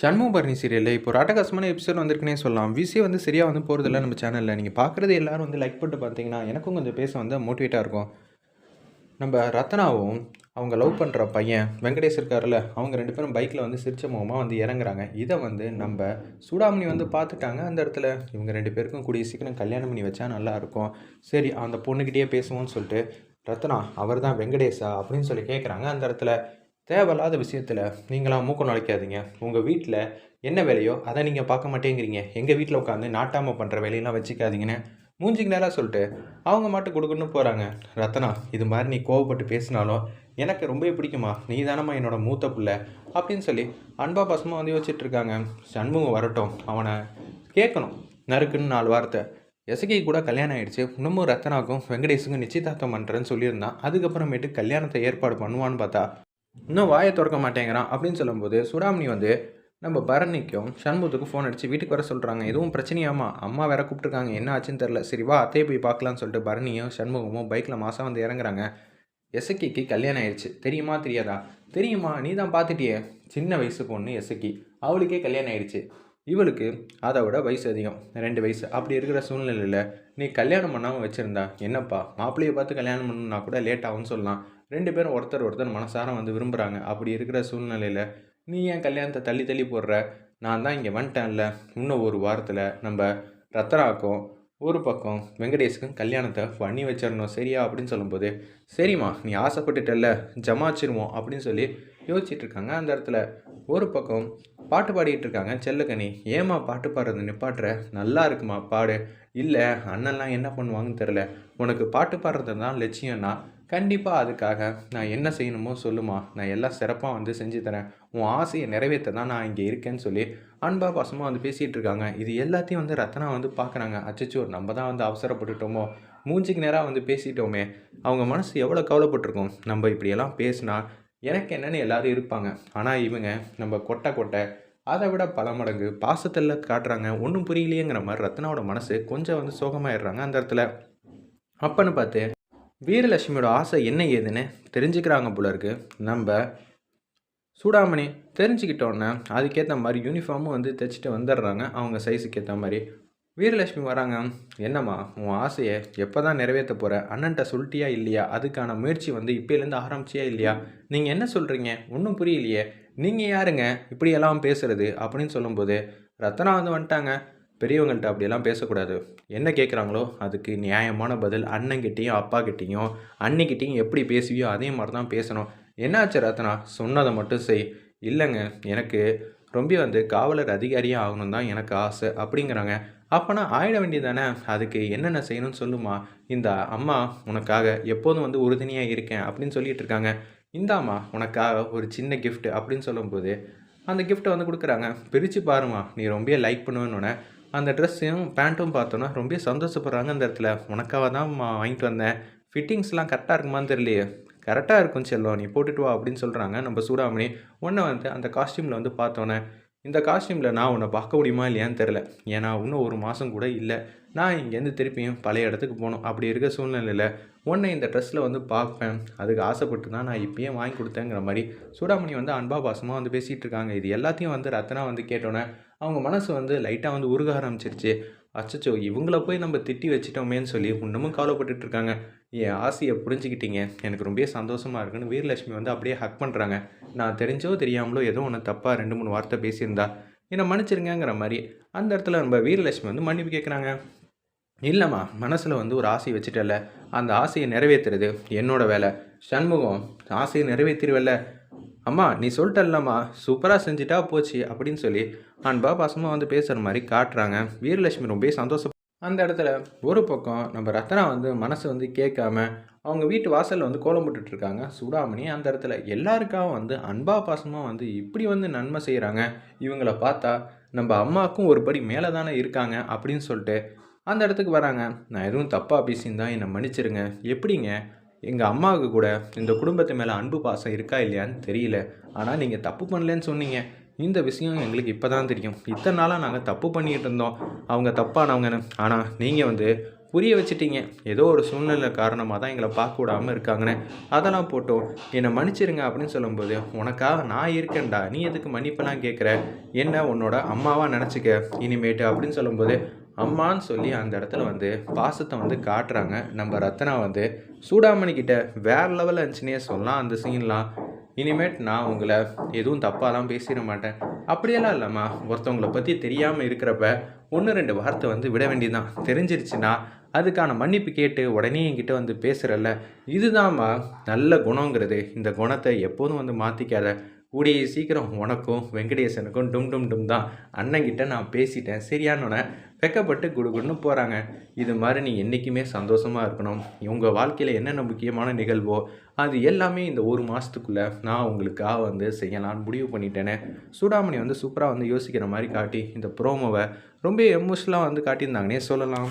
சண்முகபரணி சீரியலில் இப்போ ராட்டகாசமான எபிசோட் வந்திருக்குனே சொல்லலாம். விசி வந்து சரியாக வந்து போகிறதில்ல நம்ம சேனலில் நீங்கள் பார்க்குறது எல்லாரும் வந்து லைக் பண்ணிட்டு பார்த்தீங்கன்னா எனக்கும் கொஞ்சம் பேச வந்து மோட்டிவேட்டாக இருக்கும். நம்ம ரத்னாவும் அவங்க லவ் பண்ணுற பையன் வெங்கடேஷ் இருக்கார்ல அவங்க ரெண்டு பேரும் பைக்கில் வந்து சிரிச்ச முகமாக வந்து இறங்குறாங்க. இதை வந்து நம்ம சூடாமணி வந்து பார்த்துட்டாங்க அந்த இடத்துல. இவங்க ரெண்டு பேருக்கும் கூடிய சீக்கிரம் கல்யாணம் பண்ணி வச்சா நல்லாயிருக்கும் சரி அந்த பொண்ணுக்கிட்டேயே பேசுவோம்னு சொல்லிட்டு ரத்னா அவர் தான் வெங்கடேஷா? அப்படின்னு சொல்லி கேட்குறாங்க அந்த இடத்துல. தேவையில்லாத விஷயத்தில் நீங்களாம் மூக்கம் நுழைக்காதீங்க. உங்கள் வீட்டில் என்ன வேலையோ அதை நீங்கள் பார்க்க மாட்டேங்கிறீங்க. எங்கள் வீட்டில் உட்காந்து நாட்டாமல் பண்ணுற வேலையெல்லாம் வச்சுக்காதீங்கன்னு மூஞ்சிக்கு நேராக சொல்லிட்டு அவங்க மாட்டு கொடுக்குன்னு போகிறாங்க ரத்னா இது மாதிரி நீ கோவப்பட்டு பேசினாலும் எனக்கு ரொம்ப பிடிக்குமா நீ தானம்மா என்னோட மூத்த பிள்ளை அப்படின்னு சொல்லி அன்பா பசமாக வந்து யோசிச்சுட்டு இருக்காங்க. சண்முகம் வரட்டும். அவனை கேட்கணும். நறுக்குன்னு நாலு வார்த்தை. எசகி கூட கல்யாணம் ஆகிடுச்சு இன்னமும் ரத்னாக்கும் வெங்கடேஷுக்கும் நிச்சயதார்த்தம் பண்ணுறேன்னு சொல்லியிருந்தான். அதுக்கப்புறமேட்டு கல்யாணத்தை ஏற்பாடு பண்ணுவான்னு பார்த்தா இன்னும் வாயை திறக்க மாட்டேங்கிறான் அப்படின்னு சொல்லும்போது சுடாமணி வந்து நம்ம பரணிக்கும் சண்முகத்துக்கும் ஃபோன் அடித்து வீட்டுக்கு வர சொல்கிறாங்க எதுவும் பிரச்சனையாமா? அம்மா வேற கூப்பிட்டுருக்காங்க. என்ன ஆச்சுன்னு தெரில சரி வா அத்தையை போய் பார்க்கலான்னு சொல்லிட்டு பரணியும் சண்முகமும் பைக்கில் மாதம் வந்து இறங்குறாங்க. எசக்கிக்கு கல்யாணம் ஆயிடுச்சு. தெரியுமா? தெரியாதா? தெரியுமா? நீ தான் பார்த்துட்டியே. சின்ன வயசு பொண்ணு எசக்கி. அவளுக்கே கல்யாணம் ஆயிடுச்சு. இவளுக்கு அதை விட வயசு அதிகம். ரெண்டு வயசு. அப்படி இருக்கிற சூழ்நிலையில் நீ கல்யாணம் பண்ணாமல் வச்சுருந்தா என்னப்பா? மாப்பிள்ளையை பார்த்து கல்யாணம் பண்ணுன்னா கூட லேட் ஆகும்னு சொல்லலாம். ரெண்டு பேரும் ஒருத்தர் ஒருத்தர் மனசார வந்து விரும்புகிறாங்க அப்படி இருக்கிற சூழ்நிலையில் நீ ஏன் கல்யாணத்தை தள்ளி தள்ளி போடுற? நான் தான் இங்கே வந்துட்டேன்ல. இன்னும் ஒரு வாரத்தில் நம்ம ரத்தனாக்கும் ஒரு பக்கம் வெங்கடேஷுக்கும் கல்யாணத்தை பண்ணி வச்சிடணும். சரியா? அப்படின்னு சொல்லும்போது சரிம்மா நீ ஆசைப்பட்டுட்டல்ல. ஜமாச்சிருவோம். அப்படின்னு சொல்லி யோசிச்சுட்டு இருக்காங்க. அந்த இடத்துல ஒரு பக்கம் பாட்டு பாடிட்டு இருக்காங்க. செல்லக்கனி ஏமா பாட்டு பாடுறது? நிப்பாட்டுற? நல்லா இருக்குமா? பாடு. இல்லை அண்ணன்லாம் என்ன பண்ணுவாங்கன்னு தெரில உனக்கு பாட்டு பாடுறது தான் லட்சியம்னா கண்டிப்பாக அதுக்காக நான் என்ன செய்யணுமோ சொல்லுமா. நான் எல்லாம் சிறப்பாக வந்து செஞ்சு தரேன். உன் ஆசையை நிறைவேற்ற தான் நான் இங்கே இருக்கேன்னு சொல்லி அன்பா பாசமாக வந்து பேசிகிட்டு இருக்காங்க. இது எல்லாத்தையும் வந்து ரத்னா வந்து பார்க்குறாங்க அச்சச்சோ நம்ம தான் வந்து அவசரப்பட்டுட்டோமோ. மூஞ்சிக்கு நேராக வந்து பேசிட்டோமே. அவங்க மனசு எவ்வளோ கவலைப்பட்டிருக்கும்? நம்ம இப்படியெல்லாம் பேசினா எனக்கு என்னென்னு எல்லோரும் இருப்பாங்க. ஆனால் இவங்க நம்ம கொட்டை கொட்டை அதை விட பல மடங்கு பாசத்தில் காட்டுறாங்க. ஒன்றும் புரியலையேங்கிற மாதிரி ரத்னாவோட மனசு கொஞ்சம் வந்து சோகமாயிடுறாங்க அந்த இடத்துல. அப்பன்னு பார்த்து வீரலட்சுமியோட ஆசை என்ன ஏதுன்னு தெரிஞ்சுக்கிறாங்க போல இருக்கு. நம்ம சூடாமணி தெரிஞ்சுக்கிட்டோன்னே அதுக்கேற்ற மாதிரி யூனிஃபார்மும் வந்து தைச்சிட்டு வந்துடுறாங்க. அவங்க சைஸுக்கு ஏற்ற மாதிரி. வீரலட்சுமி வராங்க. என்னம்மா உன் ஆசையை எப்போ தான் நிறைவேற்ற போகிற அண்ணன்ட்ட சொல்லிட்டியா இல்லையா? அதுக்கான முயற்சி வந்து இப்போலேருந்து ஆரம்பிச்சியா இல்லையா? நீங்கள் என்ன சொல்கிறீங்க ஒன்றும் புரியலையே. நீங்கள் யாருங்க? இப்படியெல்லாம் பேசுகிறது அப்படின்னு சொல்லும்போது ரத்னா வந்து வந்துட்டாங்க. பெரியவங்கள்ட்ட அப்படியெல்லாம் பேசக்கூடாது. என்ன கேட்குறாங்களோ அதுக்கு நியாயமான பதில் அண்ணங்கிட்டேயும் அப்பாக்கிட்டேயும் அன்னிக்கிட்டேயும் எப்படி பேசுவியோ அதே மாதிரி தான் பேசணும். என்னாச்சு ரத்னா? சொன்னதை மட்டும் செய். இல்லைங்க எனக்கு ரொம்ப வந்து காவலர் அதிகாரியாக ஆகணும் தான் எனக்கு ஆசை. அப்படிங்கிறாங்க. அப்போனா ஆயிட வேண்டியதானே அதுக்கு என்னென்ன செய்யணும்னு சொல்லுமா? இந்த அம்மா உனக்காக எப்போதும் வந்து உறுதுணையாக இருக்கேன் அப்படின்னு சொல்லிட்டு இருக்காங்க. இந்தாம்மா உனக்காக ஒரு சின்ன கிஃப்ட் அப்படின்னு சொல்லும்போது அந்த கிஃப்ட்டை வந்து கொடுக்குறாங்க. பிரித்து பாருமா நீ ரொம்ப லைக் பண்ணுவேன்னு அந்த ட்ரெஸ்ஸையும் பேண்ட்டும் பார்த்தோன்னா ரொம்ப சந்தோஷப்படுறாங்க அந்த இடத்துல. உனக்காக தான் வாங்கிட்டு வந்தேன். ஃபிட்டிங்ஸ்லாம் கரெக்டாக இருக்குமான்னு தெரியலையே. கரெக்டாக இருக்கும் செல்லம் நீ போட்டுட்டு வா அப்படின்னு சொல்கிறாங்க நம்ம சூடாமணி உன்னை வந்து அந்த காஸ்டியூமில் வந்து பார்த்தோன்னே இந்த காஸ்டியூமில் நான் உன்னை பார்க்க முடியுமா இல்லையான்னு தெரில ஏன்னா இன்னும் ஒரு மாதம் கூட இல்லை. நான் இங்கேருந்து திருப்பியும் பழைய இடத்துக்கு போகணும். அப்படி இருக்க சூழ்நிலையில் உன்னை இந்த ட்ரெஸ்ஸில் வந்து பார்ப்பேன். அதுக்கு ஆசைப்பட்டு தான் நான் இப்பயே வாங்கி கொடுத்தேங்கிற மாதிரி சூடாமணி வந்து அன்பா பாசமாக வந்து பேசிகிட்டு இருக்காங்க. இது எல்லாத்தையும் வந்து ரத்னா வந்து கேட்டோன்னே அவங்க மனசு வந்து லைட்டாக வந்து உருக ஆரம்பிச்சிருச்சு. அச்சச்சோ இவங்கள போய் நம்ம திட்டி வச்சிட்டோமேன்னு சொல்லி இன்னமும் கவலைப்பட்டுட்டு இருக்காங்க. என் ஆசையை புரிஞ்சுக்கிட்டீங்க. எனக்கு ரொம்ப சந்தோஷமாக இருக்குன்னு வீரலட்சுமி வந்து அப்படியே ஹக் பண்ணுறாங்க நான் தெரிஞ்சோ தெரியாமலோ ஏதோ ஒன்று தப்பாக ரெண்டு மூணு வார்த்தை பேசியிருந்தா. என்னை மன்னிச்சிருங்கிற மாதிரி அந்த இடத்துல நம்ம வீரலட்சுமி வந்து மன்னிப்பு கேட்குறாங்க இல்லைம்மா மனசில் வந்து ஒரு ஆசையை வச்சுட்டல அந்த ஆசையை நிறைவேற்றுறது என்னோட வேலை. சண்முகம் ஆசையை நிறைவேற்றிடுவல்ல அம்மா நீ சொல்லிட்டல்லம்மா சூப்பராக செஞ்சுட்டா போச்சு அப்படின்னு சொல்லி அன்பா பாசமாக வந்து பேசுகிற மாதிரி காட்டுறாங்க. வீரலட்சுமி ரொம்ப சந்தோஷம் அந்த இடத்துல ஒரு பக்கம் நம்ம ரத்னா வந்து மனசு வந்து கேட்காம அவங்க வீட்டு வாசலில் வந்து கோலம் போட்டுட்ருக்காங்க. சூடாமணி அந்த இடத்துல எல்லாருக்காகவும் வந்து அன்பா பாசமாக வந்து இப்படி வந்து நன்மை செய்கிறாங்க இவங்கள பார்த்தா நம்ம அம்மாவுக்கும் ஒரு படி மேலே தானே இருக்காங்க அப்படின்னு சொல்லிட்டு அந்த இடத்துக்கு வராங்க. நான் எதுவும் தப்பாக பேசியிருந்தா என்னை மன்னிச்சிருங்க. எப்படிங்க? எங்கள் அம்மாவுக்கு கூட இந்த குடும்பத்து மேலே அன்பு பாசம் இருக்கா இல்லையான்னு தெரியல. ஆனால் நீங்கள் தப்பு பண்ணலன்னு சொன்னீங்க. இந்த விஷயம் எங்களுக்கு இப்போ தான் தெரியும். இத்தனை நாளாக நாங்கள் தப்பு பண்ணிகிட்டு இருந்தோம். அவங்க தப்பானவங்கன்னு. ஆனால் நீங்கள் வந்து புரிய வச்சுட்டீங்க. ஏதோ ஒரு சூழ்நிலை காரணமாக தான் எங்களை பார்க்க விடாமல் இருக்காங்கன்னு அதெல்லாம் போட்டோம். என்னை மன்னிச்சிருங்க அப்படின்னு சொல்லும்போது உனக்காக நான் இருக்கேன்டா. நீ எதுக்கு மன்னிப்பெல்லாம் கேட்குற? என்ன உன்னோட அம்மாவாக நினச்சிக்க? இனிமேட்டு அப்படின்னு சொல்லும்போது அம்மான்னு சொல்லி அந்த இடத்துல வந்து பாசத்தை வந்து காட்டுறாங்க. நம்ம ரத்னா வந்து சூடாமணி கிட்ட வேற லெவலில் இருந்துச்சுன்னே சொல்லலாம். அந்த சீன்லாம் இனிமேட் நான் உங்களை எதுவும் தப்பாலாம் பேசிட மாட்டேன். அப்படியெல்லாம் இல்லைம்மா ஒருத்தவங்கள பற்றி தெரியாமல் இருக்கிறப்ப ஒன்று ரெண்டு வார்த்தை வந்து விட வேண்டியதுதான். தெரிஞ்சிருச்சுன்னா அதுக்கான மன்னிப்பு கேட்டு உடனே என்கிட்ட வந்து பேசுகிறல்ல இதுதாம்மா நல்ல குணங்கிறது. இந்த குணத்தை எப்போதும் வந்து மாற்றிக்காத கூடிய சீக்கிரம் உனக்கும் வெங்கடேசனுக்கும் டும் டும் டும் தான். அண்ணங்கிட்ட நான் பேசிட்டேன். சரியானோன்னே வெக்கப்பட்டு குடுகுடுன்னு போகிறாங்க இது மாதிரி நீ என்றைக்குமே சந்தோஷமாக இருக்கணும். உங்கள் வாழ்க்கையில் என்னென்ன முக்கியமான நிகழ்வோ அது எல்லாமே இந்த ஒரு மாதத்துக்குள்ளே நான் உங்களுக்காக வந்து செய்யலாம்னு முடிவு பண்ணிட்டேனே. சூடாமணி வந்து சூப்பராக வந்து யோசிக்கிற மாதிரி காட்டி இந்த ப்ரோமோவை ரொம்ப எமோஷனலாக வந்து காட்டியிருந்தாங்கன்னே சொல்லலாம்.